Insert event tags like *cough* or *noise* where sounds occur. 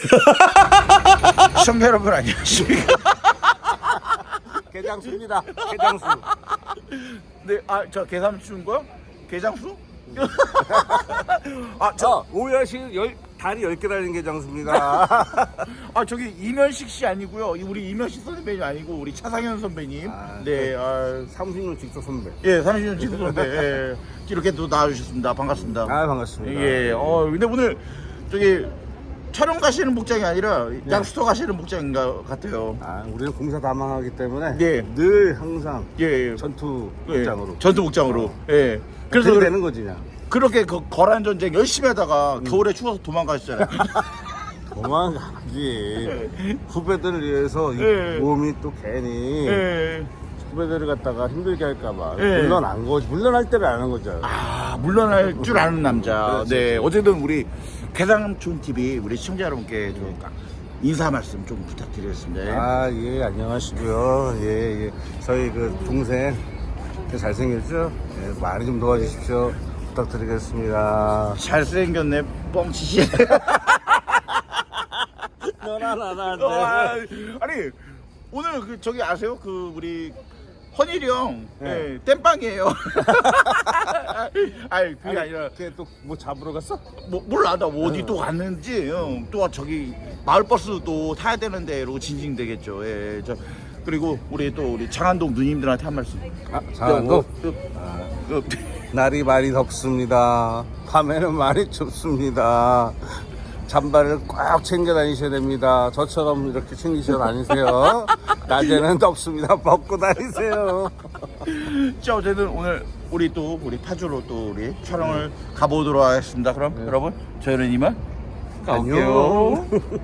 *laughs* 시청자 여러분 안녕하십니까? *laughs* 개장수입니다. 개장수. 네, 아 저 계산춘 거요? 게장수? 아, 저, 저 오야시 열 다리 열개 달린 개장수입니다. *laughs* 아 저기 이면식 씨 아니고요. 이 우리 이면식 선배님 아니고 우리 차상현 선배님. 아, 네, 아, 삼순 직속 선배. 예, 30년 지도 선배. 예, 이렇게 또 나와주셨습니다. 반갑습니다. 아 반갑습니다. 예, 어, 근데 오늘 저기 촬영 가시는 복장이 아니라 양스터 가시는 복장인 것 같아요. 아 우리는 공사 다망하기 때문에 예. 늘 항상 예, 예. 전투 예, 입장으로. 전투 복장으로. 예. 그래서 그래서 되는 거지 그냥. 그렇게 그 거란 전쟁 열심히 하다가 음. 겨울에 추워서 도망가셨잖아요. *laughs* 도망가지. *laughs* 후배들을 위해서 이 예. 몸이 또 괜히 예. 후배들을 갖다가 힘들게 할까봐 예. 물러난 거지. 물러날 때를 안 하는 거죠. 아, 물러날 줄 아는 남자. *laughs* 그렇지. 네, 어쨌든 우리 개상촌 TV 우리 시청자 여러분께 좀 인사 말씀 좀 부탁드리겠습니다. 아, 예, 안녕하시고요. 예, 예. 저희 그 동생, 잘생겼죠? 예, 많이 좀 도와주십시오. 부탁드리겠습니다. 잘생겼네, 뻥치시. *laughs* 너나 나나 어, 아, 아니, 오늘 그 저기 아세요? 그 우리 헌일이 형, 네. 예, 땜빵이에요. *laughs* *laughs* 아니, 그게 아니라 걔또 뭐 잡으러 갔어? 뭐, 몰라 나 어디 또 갔는지 어, 또 저기 마을버스 또 타야 되는데 이러고 징징대겠죠 예, 저 그리고 우리 또 우리 장안동 누님들한테 한 말씀 아, 장안동? 그, 그, 그, 날이 많이 덥습니다. 밤에는 많이 춥습니다. 잠바를 꽉 챙겨 다니셔야 됩니다. 저처럼 이렇게 챙기셔 다니세요. 낮에는 덥습니다. *laughs* 벗고 다니세요. 자 어쨌든 오늘 우리 또 우리 파주로 또 우리 촬영을 가보도록 하겠습니다. 그럼 여러분 저희는 이만 가볼게요. 안녕.